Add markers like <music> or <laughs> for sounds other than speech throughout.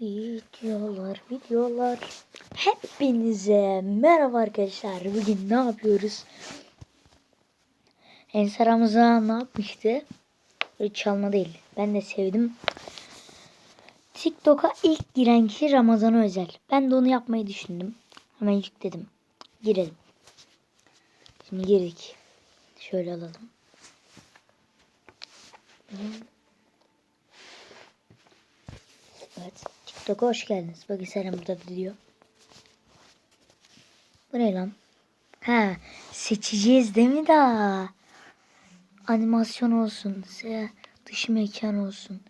Videolar, videolar. Hepinize merhaba arkadaşlar. Bugün ne yapıyoruz? Ensar ne yapmıştı? Böyle çalma değil. Ben de sevdim. TikTok'a ilk giren kişi Ramazan'a özel. Ben de onu yapmayı düşündüm. Hemen yükledim. Girelim. Şimdi girdik. Şöyle alalım. Evet. TikTok'a hoş geldiniz. Bakın Serem burada diyor. Bu ne lan? Ha, seçeceğiz değil mi daha? Animasyon olsun. Dışı mekan olsun.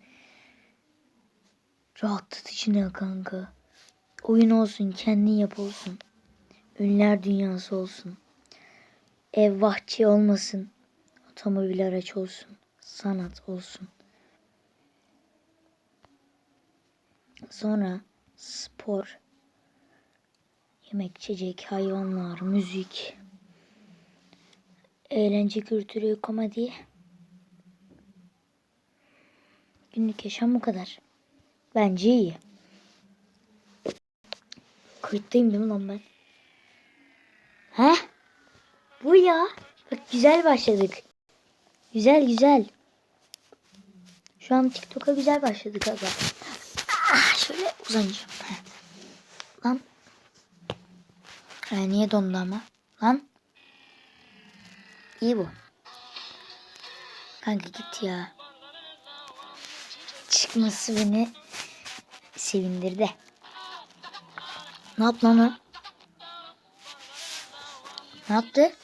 Rahatlatıcı ne kanka? Oyun olsun. Kendin yap olsun. Ünlüler dünyası olsun. Ev bahçe olmasın. Otomobil araç olsun. Sanat olsun. Sonra spor, yemek, içecek, hayvanlar, müzik, eğlence kültürü, komedi, günlük yaşam bu kadar. Bence iyi. Kayıttayım değil mi lan ben? He? Bu ya. Bak güzel başladık. Güzel güzel. Şu an TikTok'a güzel başladık aga. Şöyle uzanacağım. Lan. Ee, niye dondu ama? Lan. İyi bu. Kanka git ya. Çıkması beni sevindirdi. Ne yaptı lan o? Ne yaptı?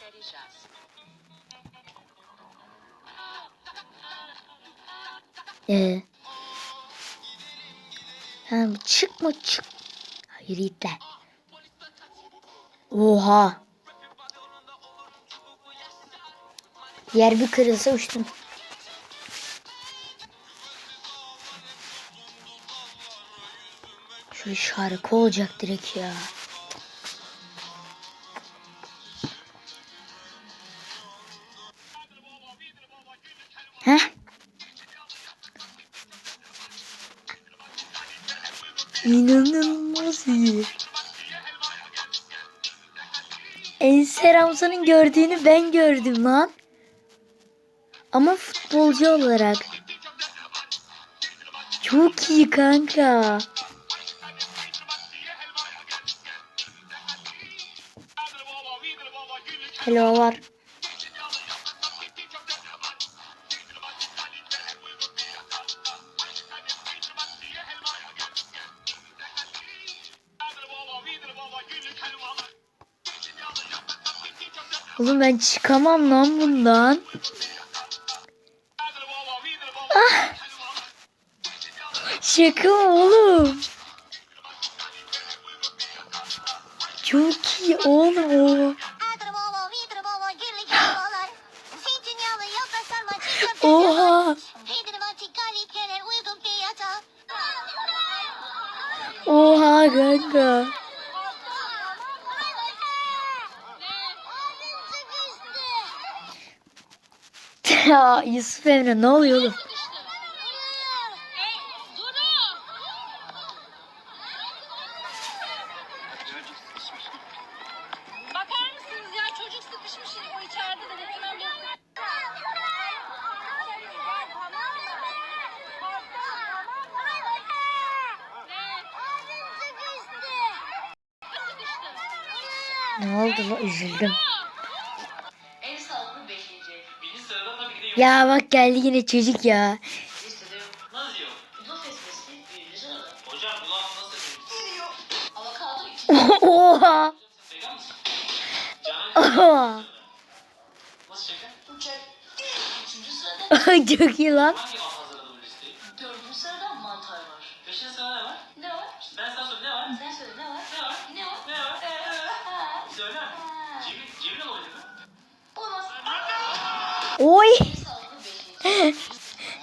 Ee, ha, çıkma çık. Hayır git lan. Oha. Yer bir kırılsa uçtum. Şu şarkı olacak direkt ya. İnanılmaz iyi. Enser Hamza'nın gördüğünü ben gördüm lan. Ama futbolcu olarak. Çok iyi kanka. Hello var. Oğlum ben çıkamam lan bundan. Ah. Şaka oğlum? Çok iyi oğlum o. Adrobovo, vidrobovo, girli girlibolar. Zeytinyağlı yaprak sarma, çiğ köfte Oha. Hidrovatikali keler uygun fiyata. Oha kanka. Ya Yusuf Emre ne oluyor oğlum? Bakar mısınız ya çocuk sıkışmış o içeride de hemen bir... Ne oldu üzüldüm. Ya bak geldi yine çocuk ya. Oha. Oha. <laughs> Çok iyi lan. Oy.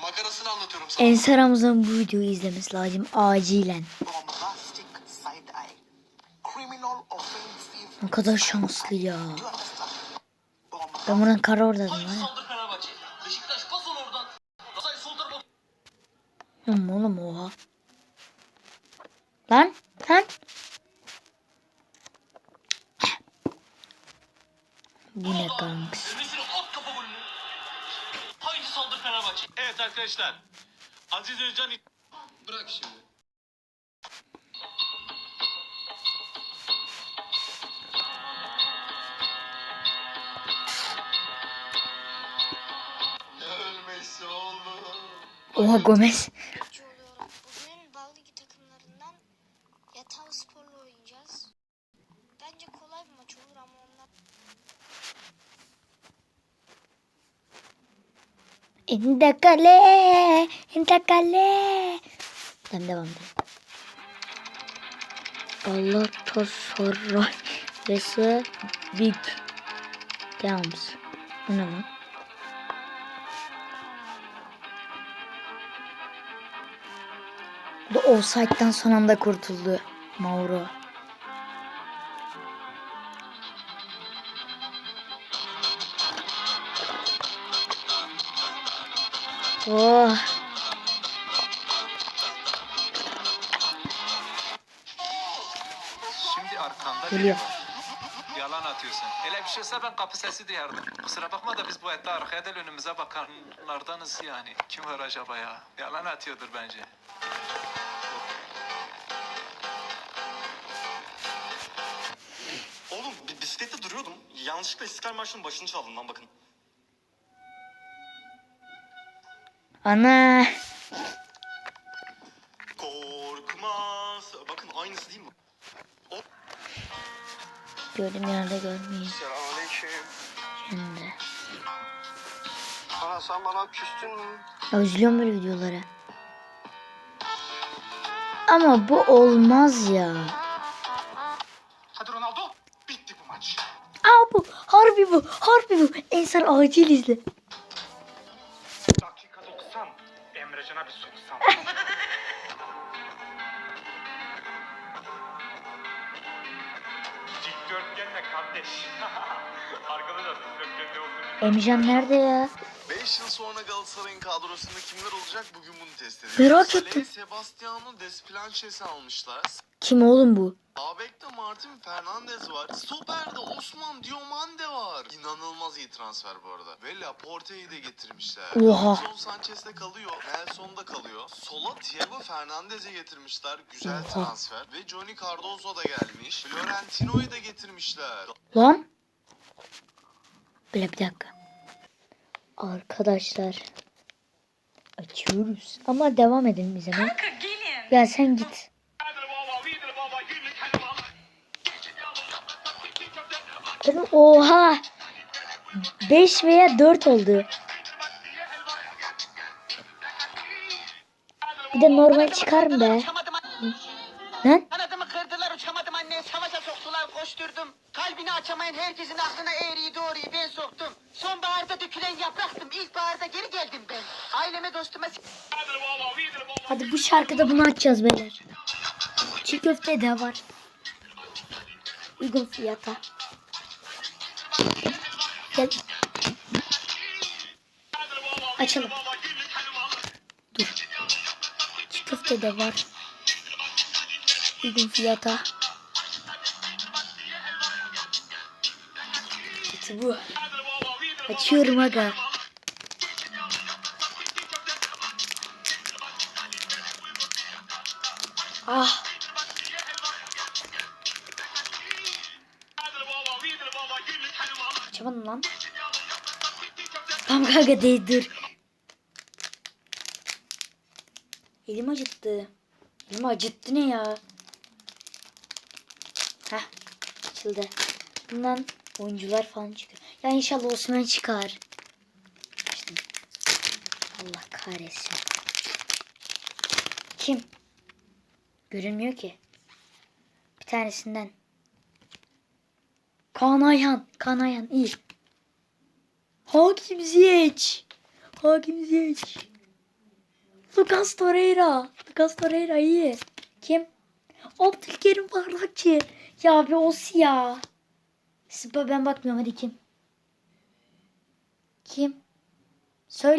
Makarasını anlatıyorum sana. Ensar Hamza'nın bu videoyu izlemesi lazım acilen. Ne kadar şanslı ya. Ben buna karar orada Haydi var. saldır Fenerbahçe. Beşiktaş pas ol oradan. Galatasaray sol tarafa. Oğlum oğlum oha. Lan arkadaşlar. Aziz Özcan bırak şimdi. Oha Gomez. Bugün Bal Ligi takımlarından Yatağı Spor'la oynayacağız. Bence kolay bir maç olur ama onlar İnde kale, inde kale. Tamam devam edelim. Galatasaray vs Big Dams. Bu ne lan? Bu offside'den son anda kurtuldu. Mauro. Oh. Şimdi arkanda Geliyor. Yalan atıyorsun. Hele bir şey olsa ben kapı sesi duyardım. Kusura bakma da biz bu ette arkaya değil önümüze bakanlardanız yani. Kim var acaba ya? Yalan atıyordur bence. Oğlum bi- bisiklette duruyordum. Yanlışlıkla İstiklal Marşı'nın başını çaldım lan bakın. Ana. Korkmaz. Bakın aynısı değil mi? Gördüm yerde görmeyeyim. Selamünaleyküm. Şimdi. Ana sen bana küstün mü? Ya üzülüyorum böyle videolara. Ama bu olmaz ya. Hadi Ronaldo. Bitti bu maç. Aa bu harbi bu harbi bu. Ensar acil izle. Emrecan'a bir soksam. Dikdörtgen ne kardeş? <laughs> Arkadaşlar dikdörtgen ne olduğunu Emrecan nerede ya? 5 yıl sonra Galatasaray'ın kadrosunda kimler olacak bugün bunu test ediyoruz. Merak ettim. Sebastiano Desplanches'i almışlar. Kim oğlum bu? Sağ Martin Fernandez var. Stoper'de Osman Diomande var. İnanılmaz iyi transfer bu arada. Ve Laporte'yi de getirmişler. Oha. Son Sanchez'de kalıyor. Nelson da kalıyor. Sola Thiago Fernandez'i getirmişler. Güzel Oha. transfer. Ve Johnny Cardozo da gelmiş. Florentino'yu da getirmişler. Lan. Bir, bir dakika. Arkadaşlar. Açıyoruz. Ama devam edin bize. Ben. Ya sen git. Dedim, Oha. 5 veya 4 oldu. Bir de normal çıkar mı be? Lan? Kanadımı kırdılar uçamadım anne savaşa soktular koşturdum. Kalbini açamayan herkesin aklına eğriyi doğruyu ben soktum. Sonbaharda dökülen yapraktım ilkbaharda geri geldim ben. Aileme dostuma Hadi bu şarkıda bunu açacağız beyler. Çiğ köfte de var. Uygun fiyata. Gel. Açalım. Dur. Çiğ köfte de var. Uygun fiyata. İşte bu. Açıyorum aga. Ah. Açamadım lan. Tamam kanka değil. Elim acıttı. Elim acıttı ne ya? Heh. Açıldı. Bundan oyuncular falan çıkıyor. Ya inşallah Osman çıkar. Açtım. Allah kahretsin. Kim? Görünmüyor ki. Bir tanesinden. Kaan Ayhan iyi. Hakim Ziyech. Hakim Ziyech. Lucas Torreira. Lucas Torreira iyi. Kim? Abdülkerim Bardakçı. Ya bir olsun ya. Sıpa ben bakmıyorum hadi kim? Kim? Söyle.